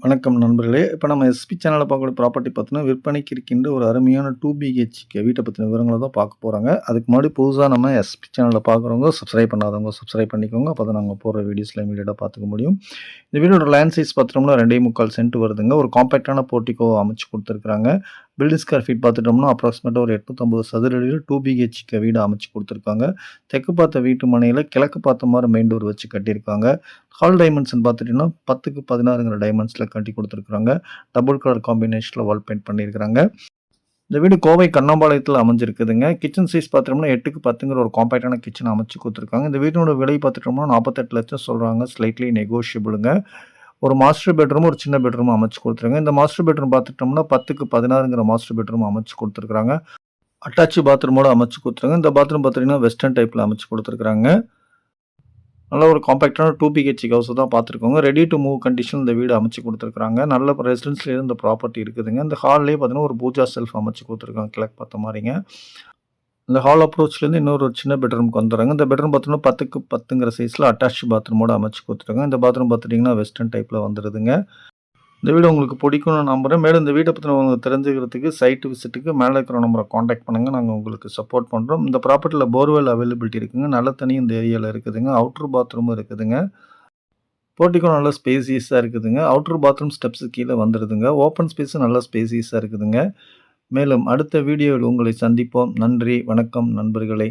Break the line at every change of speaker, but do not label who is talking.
வணக்கம் நண்பர்களே! இப்போ நம்ம எஸ்பி சேனலில் பார்க்கக்கூடிய ப்ராப்பர்ட்டி பார்த்தீங்கன்னா, விற்பனைக்கு இருக்கின்ற ஒரு அருமையான டூ பிஹெச்கே வீட்டை பற்றின விவரங்களை தான் பார்க்க போகிறாங்க அதுக்கு முன்னாடி புதுசாக நம்ம எஸ்பி சேனலில் பார்க்குறவங்க, சப்ஸ்கிரைப் பண்ணாதவங்க சப்ஸ்கிரைப் பண்ணிக்கோங்க. அப்பதான் நாங்கள் போடுற வீடியோஸில் இமிடியேட்டா பார்த்துக்க முடியும். இந்த வீடியோட லேண்ட் சைஸ் பார்த்தோம்னா 2 1/4 சென்ட் வருதுங்க. ஒரு காம்பேக்ட்டான போர்ட்டிக்கோ அமைச்சு கொடுத்துருக்குறாங்க பில்டிங் ஸ்கொயர் ஃபீட் பார்த்துட்டோம்னா, அப்ராக்சிமேட்டாக ஒரு 850 சதுர டூ 2 பிஹெச்கே வீடு அமைச்சு கொடுத்துருக்காங்க தெற்கு பார்த்த வீட்டு மனையில் கிழக்கு பார்த்த மாதிரி மெயின் டோர் வச்சு கட்டியிருக்காங்க. ஹால் டைமென்ஷன் பார்த்துட்டீங்கன்னா, பத்துக்கு பதினாறுங்கிற டைமண்ட்ஸில் கட்டி கொடுத்துருக்குறாங்க டபுள் கலர் காம்பினேஷனில் வால் பெயிண்ட் பண்ணியிருக்காங்க. இந்த வீடு கோவை கண்ணம்பாளையத்தில் அமைஞ்சிருக்குதுங்க. கிச்சன் சைஸ் பார்த்தோம்னா 8க்கு 10ங்கிற ஒரு காம்பேக்டான கிச்சன் அமைச்சு கொடுத்துருக்காங்க இந்த வீட்டினோட விலை பார்த்துட்டோம்னா நாற்பத்தெட்டு லட்சம் சொல்கிறாங்க ஸ்லைட்லி நெகோஷியபிளுங்க ஒரு மாஸ்டர் பெட்ரூம், ஒரு சின்ன பெட்ரூம் அமைச்சு கொடுத்துருங்க. இந்த மாஸ்டர் பெட்ரூம் பார்த்துட்டோம்னா 10க்கு 16ங்கிற மாஸ்டர் பெட்ரூம் அமைச்சு கொடுத்துருக்குறாங்க. அட்டாச் பாத்ரூமோட அமைச்சு கொடுத்துருங்க. இந்த பாத்ரூம் பார்த்தீங்கன்னா, வெஸ்டர்ன் டைப்ல அமைச்சு கொடுத்துருக்குறாங்க. நல்ல ஒரு காம்பேக்ட்டான 2 பிஹெச்கே ஹவுஸ் தான் பார்த்துருக்கோங்க. ரெடி டு மூவ் கண்டிஷன் இந்த வீடு அமைச்சு கொடுத்துருக்குறாங்க. நல்ல ரெசிடென்ஸ்லேயே இந்த ப்ராப்பர்ட்டி இருக்குதுங்க. இந்த ஹால்லேயே பார்த்தீங்கன்னா, ஒரு பூஜா செல்ஃப் அமைச்சு கொடுத்துருக்காங்க. கிழக்கு பார்த்த மாதிரிங்க. இந்த ஹால் அப்ரோச்லேருந்து இன்னொரு ஒரு சின்ன பெட்ரூம்க்கு வந்துடுறாங்க இந்த பெட்ரூம் பார்த்தோம்னா பத்துக்கு பத்துங்கிற சைஸில் அட்டாச் பாத்ரூமோட அமைச்சு கொடுத்துருக்காங்க இந்த பாத்ரூம் பார்த்துட்டிங்கன்னா வெஸ்டர்ன் டைப்பில் வந்துடுதுங்க இந்த வீடு உங்களுக்கு பிடிக்கும்னு நம்புறேன். மேலும் இந்த வீட்டை பற்றின உங்களுக்கு தெரிஞ்சுக்கிறதுக்கு சைட் விசிட்டுக்கு மேலே இருக்கிற நம்பரை காண்டாக்ட் பண்ணுங்க. நாங்கள் உங்களுக்கு சப்போர்ட் பண்ணுறோம் இந்த ப்ராப்பர்ட்டியில் போர்வெல் அவைலபிலிட்டி இருக்குதுங்க நல்ல தண்ணி இந்த ஏரியாவில் இருக்குதுங்க. அவுட்ரு பாத்ரூமும் இருக்குதுங்க. போட்டிக்கும் நல்ல ஸ்பேசியஸாக இருக்குதுங்க. அவுட்ரு பாத்ரூம் ஸ்டெப்ஸு கீழே வந்துடுதுங்க ஓப்பன் ஸ்பேஸும் நல்ல ஸ்பேசியஸாக இருக்குதுங்க. மேலும் அடுத்த வீடியோவில் உங்களை சந்திப்போம். நன்றி, வணக்கம் நண்பர்களே!